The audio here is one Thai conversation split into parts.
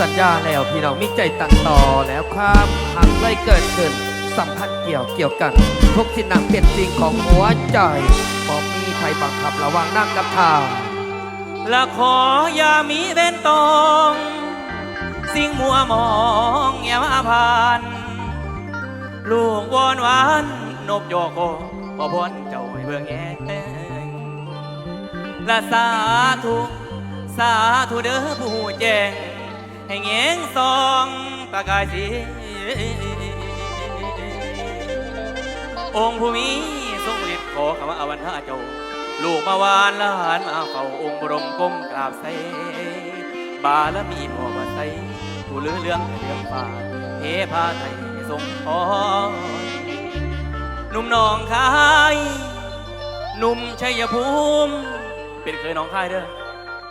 สัญญาแล้วพี่น้องมีใจตัดต่อแล้วความหักเลยเกิดขึ้นสัมพันธ์เกี่ยวเกี่ยวกัน ทุกสิ่งนั้นเป็นสิ่งของหัวใจบอกมีใครบังคับระว่างนั่งกับทางและขออย่ามีเว้นตองสิ่งมัวมองอย่ามาผ่านลูกวอนหวานนบโยโกขอพรเจ้าให้เบิ่งแง่และสาธุ สาธุเด้อผู้แจ้งให้แงงสองประกายสีองค์ผู้มีทรงฤทธิ์ขอคำว่าอวันทาเจ้า ลูกมาวานละหานมาเฝ้าองค์บรมก้มกราบใส่บารมีพ่อว่าใส่ผู้ลือเรื่องเรื่องฟ้าเทพาไทยทรงพรหนุ่มหนองคายหนุ่มชัยภูมิ เป็นเคยน้องคายเด้อ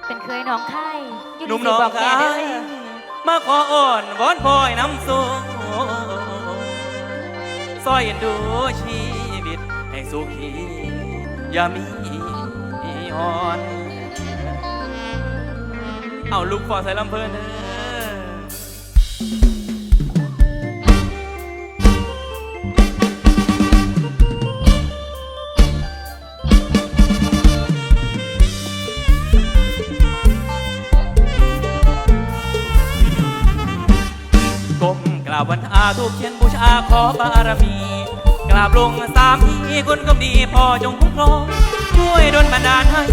เป็นเคยน้องไข่อยู่หนุ่มในหน้องบอกแกคาเด้อมาขออ่อนวอนพอยน้ำสูซอยเอ็นดูชีวิต ให้สุขีอย่ามีหอน เอาลูกฟอใส่ลำเพลินเด้อ ราบวันอาทูบเทียนบูชาขอบารมีกราบลงสามทีคุณก็ดีพ่อจงคุ้มครอง ช่วยดลบันดาลให้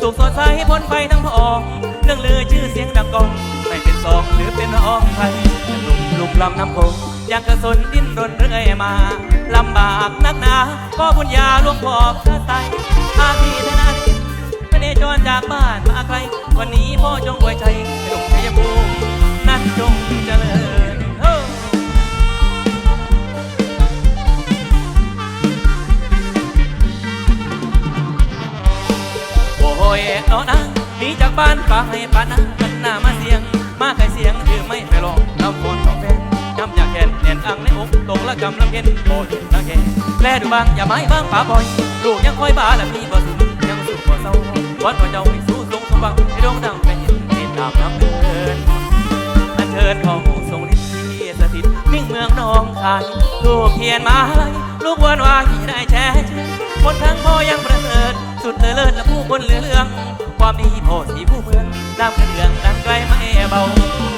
สุขสดใสพ้นไฟทั้งพองเรื่องลือชื่อเสียงดังกองไม่เป็นสองหรือเป็นร้องใครยังลุกลุกลำน้ำโขงยังกระสนดิ้นรนเรื่อยมาลำบากนักหนาก็บุญญาหลวงพ่อพระไตอาทีธนาธิพระเนจรจากบ้านมาไกล วันนี้พ่อจงอวยใจให้หนุ่มชัย โอ้ยเอานะหนีจากบ้านป่าให้ป่านะกันหน้ามาเสียง มาไกลเสียงคือไม่ไปลองลำฝนของแฟนจำอยากแขนเนียนอังในอกตกละกำลำเพ็นโอ้ยตะแกแลดูบ้างอย่าไม้บ้างป่าบ่อย ลูกยังคอยบ้าและมีบ่สุยังสู้บ่เศร้าวัดพระเจ้าให้สู้ทรงสมบังให้ดวงดังเป็นเห็นติดตามน้ำเดินอันเชิญของทรงฤทธิ์ที่สถิตมิ่งเมืองหนองคายลูกเขียนมาให้ลูกวันวาที่ได้แช่ คนทั้งพ่อยังประเสริฐสุดเลิศและผู้คนเหลือเรื่องความดีโพสีผู้เมืองน้ำกระเดืองดังไกลไม่เบา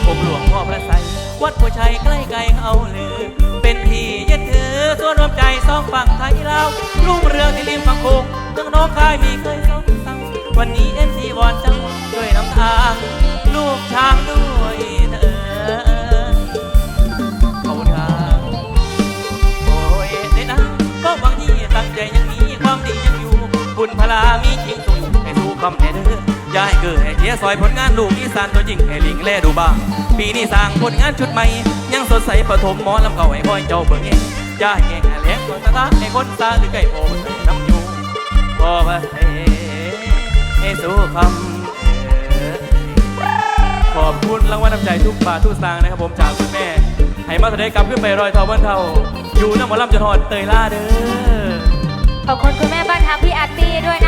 ผมหลวงพ่อพระไสยวัดผู้ชัยใกล้ไกลเขาลือ เป็นที่ยึดถือส่วนรวมใจสองฝั่งไทยลาวรุ่งเรืองที่ริมฝั่งโขงเมืองน้องคายมีเคยสองเศร้าวันนี้เอฟซีวอนเจ้าด้วยน้ำทางลูกช้างด้ คำแน่เด้อยาให้เกิดให้เทียซอยผลงานลูกอีสานตัวจริงให้ลิงแลดูบ้าง ปีนี้สร้างผลงานชุดใหม่ ยังสดใสประถมหมอลำเก่าให้คอยเจ้าเบิ่งเองย่าให้แง่แหลกคนตาตาให้คนตาหรือไก่โผล่ใส่น้ำอยู่พอว่าเฮ้ให้สู้คำขอบคุณรางวัลน้ำใจทุกบาททุกสตางค์นะครับผมจากคุณแม่ให้มาแสดงกลับขึ้นไปรอยทอวันเท่า อยู่น้ำหมอลำจนหอดเตยล่าเด้อขอบคุณคุณแม่บ้านทักพี่อาร์ตี้ด้วย